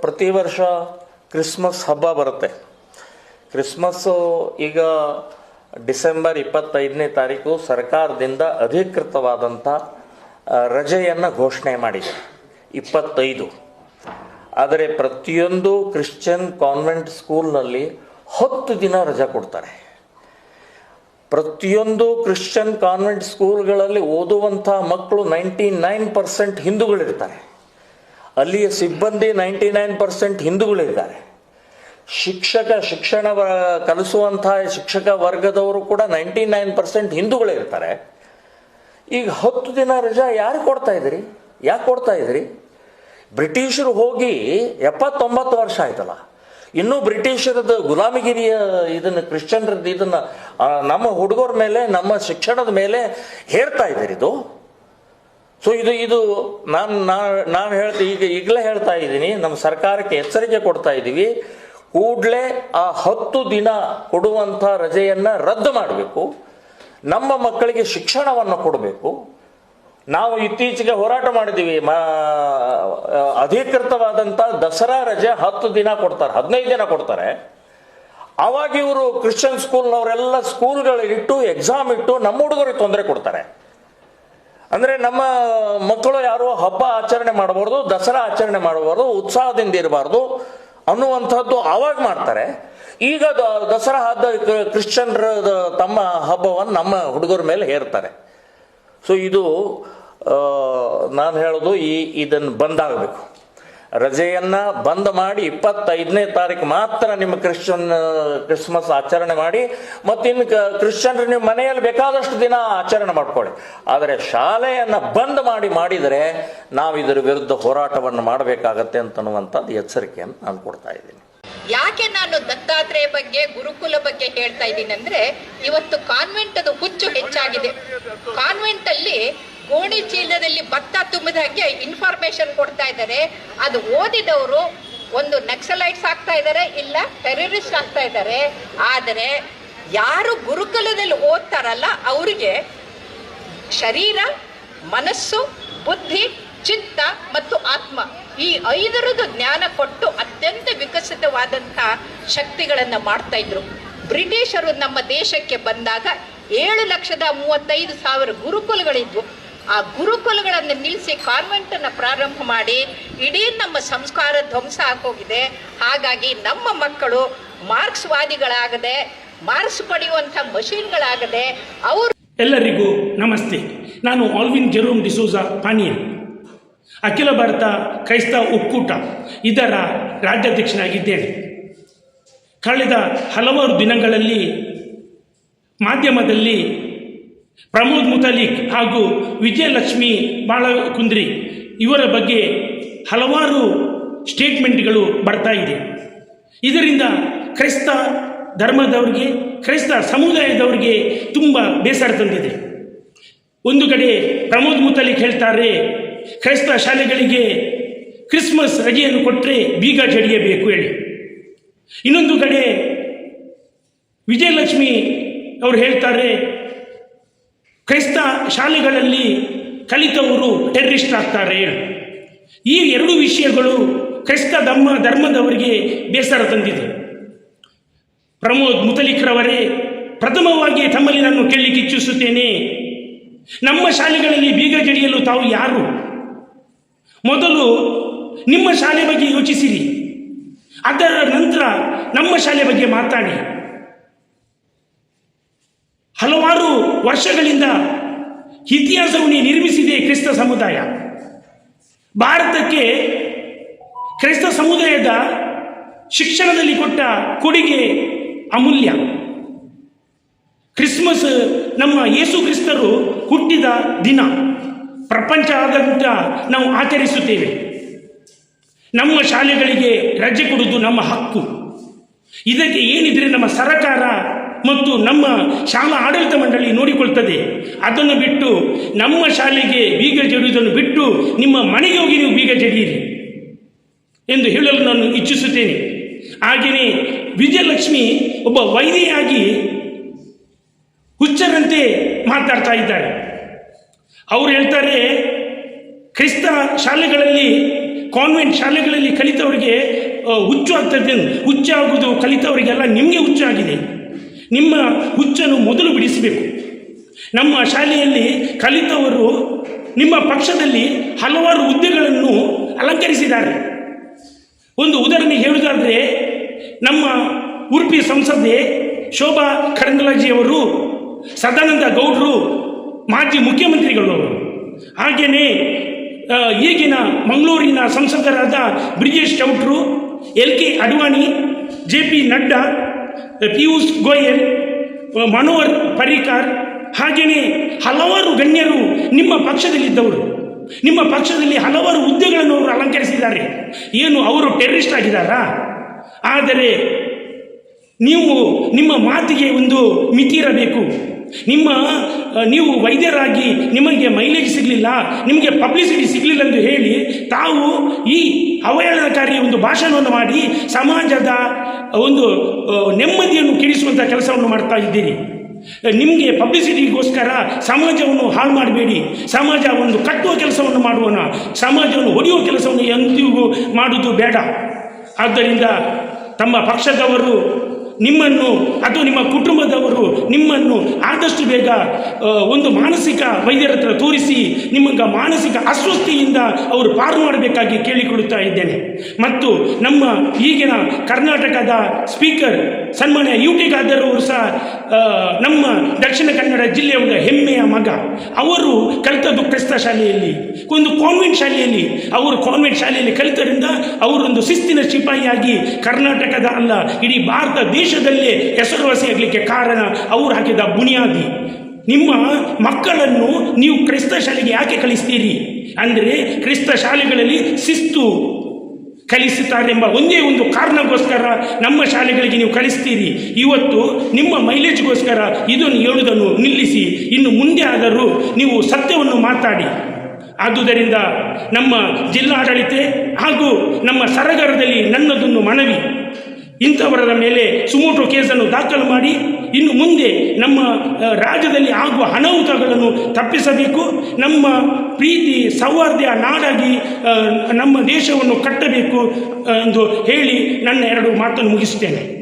ಪ್ರತಿ ವರ್ಷ ಕ್ರಿಸ್ಮಸ್ ಹಬ್ಬ ಬರುತ್ತೆ. ಕ್ರಿಸ್ಮಸ್ಸು ಈಗ ಡಿಸೆಂಬರ್ ಇಪ್ಪತ್ತೈದನೇ ತಾರೀಕು ಸರ್ಕಾರದಿಂದ ಅಧಿಕೃತವಾದಂಥ ರಜೆಯನ್ನು ಘೋಷಣೆ ಮಾಡಿದೆ. ಇಪ್ಪತ್ತೈದು. ಆದರೆ ಪ್ರತಿಯೊಂದು ಕ್ರಿಶ್ಚಿಯನ್ ಕಾನ್ವೆಂಟ್ ಸ್ಕೂಲ್ನಲ್ಲಿ ಹತ್ತು ದಿನ ರಜೆ ಕೊಡ್ತಾರೆ. ಪ್ರತಿಯೊಂದು ಕ್ರಿಶ್ಚಿಯನ್ ಕಾನ್ವೆಂಟ್ ಸ್ಕೂಲ್ಗಳಲ್ಲಿ ಓದುವಂಥ ಮಕ್ಕಳು ನೈಂಟಿ ನೈನ್ ಪರ್ಸೆಂಟ್ ಹಿಂದೂಗಳಿರ್ತಾರೆ. ಅಲ್ಲಿಯ ಸಿಬ್ಬಂದಿ ನೈಂಟಿ ನೈನ್ ಪರ್ಸೆಂಟ್ ಹಿಂದೂಗಳಿದ್ದಾರೆ. ಶಿಕ್ಷಕ ಶಿಕ್ಷಣ ಕಲಿಸುವಂಥ ಶಿಕ್ಷಕ ವರ್ಗದವರು ಕೂಡ ನೈಂಟಿ ನೈನ್ ಪರ್ಸೆಂಟ್ ಹಿಂದೂಗಳಿರ್ತಾರೆ. ಈಗ ಹತ್ತು ದಿನ ರಜಾ ಯಾರು ಕೊಡ್ತಾ ಇದ್ರಿ ಯಾಕೆ ಕೊಡ್ತಾ ಇದ್ರಿ ಬ್ರಿಟಿಷರು ಹೋಗಿ ಎಪ್ಪತ್ತೊಂಬತ್ತು ವರ್ಷ ಆಯ್ತಲ್ಲ. ಇನ್ನೂ ಬ್ರಿಟಿಷರದ ಗುಲಾಮಗಿರಿಯ ಇದನ್ನು, ಕ್ರಿಶ್ಚಿಯನ್ರದ್ದು ಇದನ್ನು ನಮ್ಮ ಹುಡುಗರ ಮೇಲೆ, ನಮ್ಮ ಶಿಕ್ಷಣದ ಮೇಲೆ ಹೇರ್ತಾ ಇದ್ದೀರಿ ಇದು? ಸೊ ಇದು ಇದು ನಾನು ನಾನು ಹೇಳ್ತಾ, ಈಗ ಈಗಲೇ ಹೇಳ್ತಾ ಇದ್ದೀನಿ ನಮ್ಮ ಸರ್ಕಾರಕ್ಕೆ ಎಚ್ಚರಿಕೆ ಕೊಡ್ತಾ ಇದ್ದೀವಿ ಕೂಡಲೇ ಆ ಹತ್ತು ದಿನ ಕೊಡುವಂಥ ರಜೆಯನ್ನು ರದ್ದು ಮಾಡಬೇಕು. ನಮ್ಮ ಮಕ್ಕಳಿಗೆ ಶಿಕ್ಷಣವನ್ನು ಕೊಡಬೇಕು. ನಾವು ಇತ್ತೀಚೆಗೆ ಹೋರಾಟ ಮಾಡಿದ್ದೀವಿ ಮಾ ದಸರಾ ರಜೆ ಹತ್ತು ದಿನ ಕೊಡ್ತಾರೆ, ಹದಿನೈದು ದಿನ ಕೊಡ್ತಾರೆ. ಆವಾಗ ಇವರು ಕ್ರಿಶ್ಚಿಯನ್ ಸ್ಕೂಲ್ನವರೆಲ್ಲ ಸ್ಕೂಲ್ಗಳಿಟ್ಟು ಎಕ್ಸಾಮ್ ಇಟ್ಟು, ನಮ್ಮ ಹುಡುಗರಿಗೆ ತೊಂದರೆ ಕೊಡ್ತಾರೆ. ಅಂದ್ರೆ ನಮ್ಮ ಮಕ್ಕಳು ಯಾರು ಹಬ್ಬ ಆಚರಣೆ ಮಾಡಬಾರ್ದು, ದಸರಾ ಆಚರಣೆ ಮಾಡಬಾರ್ದು, ಉತ್ಸಾಹದಿಂದ ಇರಬಾರ್ದು ಅನ್ನುವಂಥದ್ದು ಆವಾಗ ಮಾಡ್ತಾರೆ. ಈಗ ದಸರಾ ಹಬ್ಬ ಕ್ರಿಶ್ಚಿಯನ್ರ ತಮ್ಮ ಹಬ್ಬವನ್ನು ನಮ್ಮ ಹುಡುಗರ ಮೇಲೆ ಹೇರ್ತಾರೆ. ಸೊ ಇದು ನಾನು ಹೇಳೋದು ಈ ಇದನ್ನು ಬಂದಾಗಬೇಕು ರಜೆಯನ್ನ ಬಂದ್ ಮಾಡಿ ಇಪ್ಪತ್ತೈದನೇ ತಾರೀಕು ಮಾತ್ರ ನಿಮ್ಮ ಕ್ರಿಶ್ಚಿಯನ್, ಕ್ರಿಸ್ಮಸ್ ಆಚರಣೆ ಮಾಡಿ ಮತ್ತಿನ್ನು ಕ್ರಿಶ್ಚಿಯನ್ರು ನಿಮ್ಮ ಮನೆಯಲ್ಲಿ ಬೇಕಾದಷ್ಟು ದಿನ ಆಚರಣೆ ಮಾಡ್ಕೊಳ್ಳಿ. ಆದರೆ ಶಾಲೆಯನ್ನ ಬಂದ್ ಮಾಡಿ ಮಾಡಿದರೆ ನಾವು ಇದರ ವಿರುದ್ಧ ಹೋರಾಟವನ್ನು ಮಾಡಬೇಕಾಗತ್ತೆ ಅಂತನ್ನುವಂಥದ್ದು ಎಚ್ಚರಿಕೆಯನ್ನು ನಾನು ಕೊಡ್ತಾ ಇದ್ದೀನಿ. ಯಾಕೆ ನಾನು ದತ್ತಾತ್ರೇಯ ಬಗ್ಗೆ, ಗುರುಕುಲ ಬಗ್ಗೆ ಹೇಳ್ತಾ ಇದ್ದೀನಿ ಅಂದ್ರೆ ಇವತ್ತು ಕಾನ್ವೆಂಟ್ ಹುಚ್ಚು ಹೆಚ್ಚಾಗಿದೆ. ಕಾನ್ವೆಂಟ್ ಅಲ್ಲಿ ಗೋಣಿ ಚೀಲದಲ್ಲಿ ಭತ್ತ ತುಂಬಿದ ಹಾಗೆ ಇನ್ಫಾರ್ಮೇಶನ್ ಕೊಡ್ತಾ ಇದ್ದಾರೆ. ಅದು ಓದಿದವರು ಒಂದು ನಕ್ಸಲೈಟ್ಸ್ ಆಗ್ತಾ ಇದ್ದಾರೆ, ಇಲ್ಲ ಟೆರರಿಸ್ಟ್ ಆಗ್ತಾ ಇದ್ದಾರೆ. ಆದರೆ ಯಾರು ಗುರುಕುಲದಲ್ಲಿ ಓದ್ತಾರಲ್ಲ, ಅವರಿಗೆ ಶರೀರ, ಮನಸ್ಸು, ಬುದ್ಧಿ, ಚಿತ್ತ ಮತ್ತು ಆತ್ಮ ಈ ಐದರದ್ದು ಜ್ಞಾನ ಕೊಟ್ಟು ಅತ್ಯಂತ ವಿಕಸಿತವಾದಂಥ ಶಕ್ತಿಗಳನ್ನು ಮಾಡ್ತಾ ಇದ್ರು. ಬ್ರಿಟಿಷರು ನಮ್ಮ ದೇಶಕ್ಕೆ ಬಂದಾಗ ಏಳು ಲಕ್ಷದ ಮೂವತ್ತೈದು ಸಾವಿರ ಗುರುಕುಲಗಳಿದ್ವು. ಆ ಗುರುಕುಲಗಳನ್ನು ನಿಲ್ಲಿಸಿ ಕಾನ್ವೆಂಟನ್ನು ಪ್ರಾರಂಭ ಮಾಡಿ ಇಡೀ ನಮ್ಮ ಸಂಸ್ಕಾರ ಧ್ವಂಸ ಹಾಕೋಗಿದೆ ಹಾಗಾಗಿ ನಮ್ಮ ಮಕ್ಕಳು ಮಾರ್ಕ್ಸ್ವಾದಿಗಳಾಗದೆ, ಮಾರ್ಕ್ಸ್ ಪಡೆಯುವಂಥ ಮಷೀನ್ಗಳಾಗದೆ, ಅವರು ಎಲ್ಲರಿಗೂ ನಮಸ್ತೆ. ನಾನು ಆಲ್ವಿನ್ ಜೆರೋಮ್ ಡಿಸೋಜಾ ಪಾನಿಯ ಅಖಿಲ ಭಾರತ ಕ್ರೈಸ್ತ ಒಕ್ಕೂಟ ಇದರ ರಾಜ್ಯಾಧ್ಯಕ್ಷನಾಗಿದ್ದೇನೆ. ಕಳೆದ ಹಲವಾರು ದಿನಗಳಲ್ಲಿ ಮಾಧ್ಯಮದಲ್ಲಿ ಪ್ರಮೋದ್ ಮುತಾಲಿಕ್ ಹಾಗೂ ವಿಜಯಲಕ್ಷ್ಮಿ ಬಾಳಕುಂದ್ರಿ ಇವರ ಬಗ್ಗೆ ಹಲವಾರು ಸ್ಟೇಟ್ಮೆಂಟ್ಗಳು ಬರ್ತಾ ಇದೆ. ಇದರಿಂದ ಕ್ರೈಸ್ತ ಧರ್ಮದವ್ರಿಗೆ, ಕ್ರೈಸ್ತ ಸಮುದಾಯದವ್ರಿಗೆ ತುಂಬ ಬೇಸರ ತಂದಿದೆ. ಒಂದು ಕಡೆ ಪ್ರಮೋದ್ ಮುತಾಲಿಕ್ ಹೇಳ್ತಾರೆ, ಕ್ರೈಸ್ತ ಶಾಲೆಗಳಿಗೆ ಕ್ರಿಸ್ಮಸ್ ರಜೆಯನ್ನು ಕೊಟ್ಟರೆ ಬೀಗ ಜಡಿಯಬೇಕು ಹೇಳಿ. ಇನ್ನೊಂದು ಕಡೆ ವಿಜಯಲಕ್ಷ್ಮಿ ಅವರು ಹೇಳ್ತಾರೆ ಕ್ರೈಸ್ತ ಶಾಲೆಗಳಲ್ಲಿ ಕಲಿತವರು ಟೆರ್ರಿಸ್ಟ್ ಆಗ್ತಾರೆ. ಈ ಎರಡು ವಿಷಯಗಳು ಕ್ರೈಸ್ತ ಧರ್ಮ, ಧರ್ಮದವರಿಗೆ ಬೇಸರ ತಂದಿದೆ. ಪ್ರಮೋದ್ ಮುತಲಿಕ್ರವರೇ, ಪ್ರಥಮವಾಗಿ ತಮ್ಮಲ್ಲಿ ನಾನು ಕೇಳಲಿಕ್ಕೆ ಇಚ್ಛಿಸುತ್ತೇನೆ, ನಮ್ಮ ಶಾಲೆಗಳಲ್ಲಿ ಬೀಗ ಜಡಿಯಲು ತಾವು ಯಾರು? ಮೊದಲು ನಿಮ್ಮ ಶಾಲೆ ಬಗ್ಗೆ ಯೋಚಿಸಿರಿ. ಅದರ ನಂತರ ನಮ್ಮ ಶಾಲೆ ಬಗ್ಗೆ ಮಾತಾಡಿ. ಹಲವಾರು ವರ್ಷಗಳಿಂದ ಇತಿಹಾಸವನ್ನು ನಿರ್ಮಿಸಿದೆ ಕ್ರಿಸ್ತ ಸಮುದಾಯ. ಭಾರತಕ್ಕೆ ಕ್ರೈಸ್ತ ಸಮುದಾಯದ ಶಿಕ್ಷಣದಲ್ಲಿ ಕೊಟ್ಟ ಕೊಡುಗೆ ಅಮೂಲ್ಯ. ಕ್ರಿಸ್ಮಸ್ ನಮ್ಮ ಯೇಸು ಕ್ರಿಸ್ತರು ಹುಟ್ಟಿದ ದಿನ. ಪ್ರಪಂಚದಾದ್ಯಂತ ನಾವು ಆಚರಿಸುತ್ತೇವೆ. ನಮ್ಮ ಶಾಲೆಗಳಿಗೆ ರಜೆ ಕೊಡುವುದು ನಮ್ಮ ಹಕ್ಕು. ಇದಕ್ಕೆ ಏನಿದ್ರೆ ನಮ್ಮ ಸರ್ಕಾರ ಮತ್ತು ನಮ್ಮ ಶಾಲಾ ಆಡಳಿತ ಮಂಡಳಿ ನೋಡಿಕೊಳ್ತದೆ. ಅದನ್ನು ಬಿಟ್ಟು ನಮ್ಮ ಶಾಲೆಗೆ ಬೀಗ ಜಡಿಯುವುದನ್ನು ಬಿಟ್ಟು ನಿಮ್ಮ ಮನೆಗೆ ಹೋಗಿ ನೀವು ಬೀಗ ಜಡಿಯಿರಿ ಎಂದು ಹೇಳಲು ನಾನು ಇಚ್ಛಿಸುತ್ತೇನೆ. ಹಾಗೆಯೇ ವಿಜಯಲಕ್ಷ್ಮಿ ಒಬ್ಬ ವೈದ್ಯೆಯಾಗಿ ಹುಚ್ಚರಂತೆ ಮಾತಾಡ್ತಾ ಇದ್ದಾರೆ. ಅವರು ಹೇಳ್ತಾರೆ, ಕ್ರಿಸ್ತ ಶಾಲೆಗಳಲ್ಲಿ, ಕಾನ್ವೆಂಟ್ ಶಾಲೆಗಳಲ್ಲಿ ಕಲಿತವರಿಗೆ ಹುಚ್ಚು ಆಗ್ತದೆ. ಹುಚ್ಚು ಆಗುವುದು ಕಲಿತವರಿಗೆಲ್ಲ ನಿಮಗೆ ಹುಚ್ಚು ಆಗಿದೆ ನಿಮ್ಮ ಹುಚ್ಚನ್ನು ಮೊದಲು ಬಿಡಿಸಬೇಕು. ನಮ್ಮ ಶಾಲೆಯಲ್ಲಿ ಕಲಿತವರು ನಿಮ್ಮ ಪಕ್ಷದಲ್ಲಿ ಹಲವಾರು ಹುದ್ದೆಗಳನ್ನು ಅಲಂಕರಿಸಿದ್ದಾರೆ. ಒಂದು ಉದಾಹರಣೆ ಹೇಳುವುದಾದರೆ, ನಮ್ಮ ಉಡುಪಿ ಸಂಸದೆ ಶೋಭಾ ಕರಂದ್ಲಾಜಿಯವರು ಸದಾನಂದ ಗೌಡರು, ಮಾಜಿ ಮುಖ್ಯಮಂತ್ರಿಗಳು ಅವರು ಹಾಗೆಯೇ ಈಗಿನ ಮಂಗಳೂರಿನ ಸಂಸದರಾದ Brijesh ಚೌಟ್ರು, L K Advani, J P Nadda Piyush Goyal Manohar Parrikar ಹಾಗೆಯೇ ಹಲವಾರು ಗಣ್ಯರು ನಿಮ್ಮ ಪಕ್ಷದಲ್ಲಿದ್ದವರು ನಿಮ್ಮ ಪಕ್ಷದಲ್ಲಿ ಹಲವಾರು ಹುದ್ದೆಗಳನ್ನು ಅವರು ಅಲಂಕರಿಸಿದ್ದಾರೆ ಏನು ಅವರು ಟೆರರಿಸ್ಟ್ ಆಗಿದ್ದಾರಾ ಆದರೆ ನೀವು ನಿಮ್ಮ ಮಾತಿಗೆ ಒಂದು ಮಿತಿ ಇರಬೇಕು ನಿಮ್ಮ ನೀವು ವೈದ್ಯರಾಗಿ ನಿಮಗೆ ಮೈಲೇಜ್ ಸಿಗಲಿಲ್ಲ ನಿಮಗೆ ಪಬ್ಲಿಸಿಟಿ ಸಿಗಲಿಲ್ಲ ಎಂದು ಹೇಳಿ ತಾವು ಈ ಅವಹೇಳನಕಾರಿ ಒಂದು ಭಾಷಣವನ್ನು ಮಾಡಿ ಸಮಾಜದ ಒಂದು ನೆಮ್ಮದಿಯನ್ನು ಕೆಡಿಸುವಂಥ ಕೆಲಸವನ್ನು ಮಾಡ್ತಾ ಇದ್ದೀರಿ. ನಿಮಗೆ ಪಬ್ಲಿಸಿಟಿಗೋಸ್ಕರ ಸಮಾಜವನ್ನು ಹಾಳು ಮಾಡಬೇಡಿ. ಸಮಾಜ ಒಂದು ಕಟ್ಟುವ ಕೆಲಸವನ್ನು ಮಾಡುವನ, ಸಮಾಜವನ್ನು ಒಡೆಯುವ ಕೆಲಸವನ್ನು ಎಂದಿಗೂ ಮಾಡುವುದು ಬೇಡ. ಆದ್ದರಿಂದ ತಮ್ಮ ಪಕ್ಷದವರು ನಿಮ್ಮನ್ನು ಅಥವಾ ನಿಮ್ಮ ಕುಟುಂಬದವರು ನಿಮ್ಮನ್ನು ಆದಷ್ಟು ಬೇಗ ಒಂದು ಮಾನಸಿಕ ವೈದ್ಯರ ಹತ್ರ ತೋರಿಸಿ ನಿಮಗೆ ಮಾನಸಿಕ ಅಸ್ವಸ್ಥೆಯಿಂದ ಅವರು ಪಾರು ಮಾಡಬೇಕಾಗಿ ಕೇಳಿಕೊಳ್ಳುತ್ತಾ ಇದ್ದೇನೆ. ಮತ್ತು ನಮ್ಮ ಈಗಿನ ಕರ್ನಾಟಕದ ಸ್ಪೀಕರ್ ಸನ್ಮಾನ್ಯ ಯು ಟಿ ಖಾದರ್ ಅವರು ಸಹ ನಮ್ಮ ದಕ್ಷಿಣ ಕನ್ನಡ ಜಿಲ್ಲೆಯ ಒಂದು ಹೆಮ್ಮೆಯ ಮಗ. ಅವರು ಕಲಿತದ್ದು ಕ್ರಿಸ್ತ ಶಾಲೆಯಲ್ಲಿ, ಒಂದು ಕಾನ್ವೆಂಟ್ ಶಾಲೆಯಲ್ಲಿ. ಅವರು ಕಾನ್ವೆಂಟ್ ಶಾಲೆಯಲ್ಲಿ ಕಲಿತರಿಂದ ಅವರೊಂದು ಶಿಸ್ತಿನ ಸಿಪಾಯಿಯಾಗಿ ಕರ್ನಾಟಕದ ಅಲ್ಲ, ಇಡೀ ಭಾರತ ದೇಶದಲ್ಲೇ ಹೆಸರುವಾಸಿಯಾಗಲಿಕ್ಕೆ ಕಾರಣ ಅವರು ಹಾಕಿದ ಬುನಿಯಾದಿ. ನಿಮ್ಮ ಮಕ್ಕಳನ್ನು ನೀವು ಕ್ರಿಸ್ತ ಶಾಲೆಗೆ ಯಾಕೆ ಕಳಿಸ್ತೀರಿ? ಅಂದರೆ ಕ್ರಿಸ್ತ ಶಾಲೆಗಳಲ್ಲಿ ಶಿಸ್ತು ಕಲಿಸುತ್ತಾರೆಂಬ ಒಂದೇ ಒಂದು ಕಾರಣಕ್ಕೋಸ್ಕರ ನಮ್ಮ ಶಾಲೆಗಳಿಗೆ ನೀವು ಕಲಿಸ್ತೀರಿ. ಇವತ್ತು ನಿಮ್ಮ ಮೈಲೇಜ್ಗೋಸ್ಕರ ಇದನ್ನು ಹೇಳುವುದನ್ನು ನಿಲ್ಲಿಸಿ. ಇನ್ನು ಮುಂದೆ ಆದರೂ ನೀವು ಸತ್ಯವನ್ನು ಮಾತಾಡಿ. ಆದುದರಿಂದ ನಮ್ಮ ಜಿಲ್ಲಾಡಳಿತ ಹಾಗೂ ನಮ್ಮ ಸರಗರದಲ್ಲಿ ನನ್ನದೊಂದು ಮನವಿ. ಇಂಥವರ ಮೇಲೆ ಸುಮೋಟೋ ಕೇಸನ್ನು ದಾಖಲು ಮಾಡಿ. ಇನ್ನು ಮುಂದೆ ನಮ್ಮ ರಾಜ್ಯದಲ್ಲಿ ಆಗುವ ಅನಾಹುತಗಳನ್ನು ತಪ್ಪಿಸಬೇಕು. ನಮ್ಮ ಪ್ರೀತಿ ಸೌಹಾರ್ದ ನಾಡಾಗಿ ನಮ್ಮ ದೇಶವನ್ನು ಕಟ್ಟಬೇಕು ಎಂದು ಹೇಳಿ ನನ್ನ ಎರಡು ಮಾತನ್ನು ಮುಗಿಸುತ್ತೇನೆ.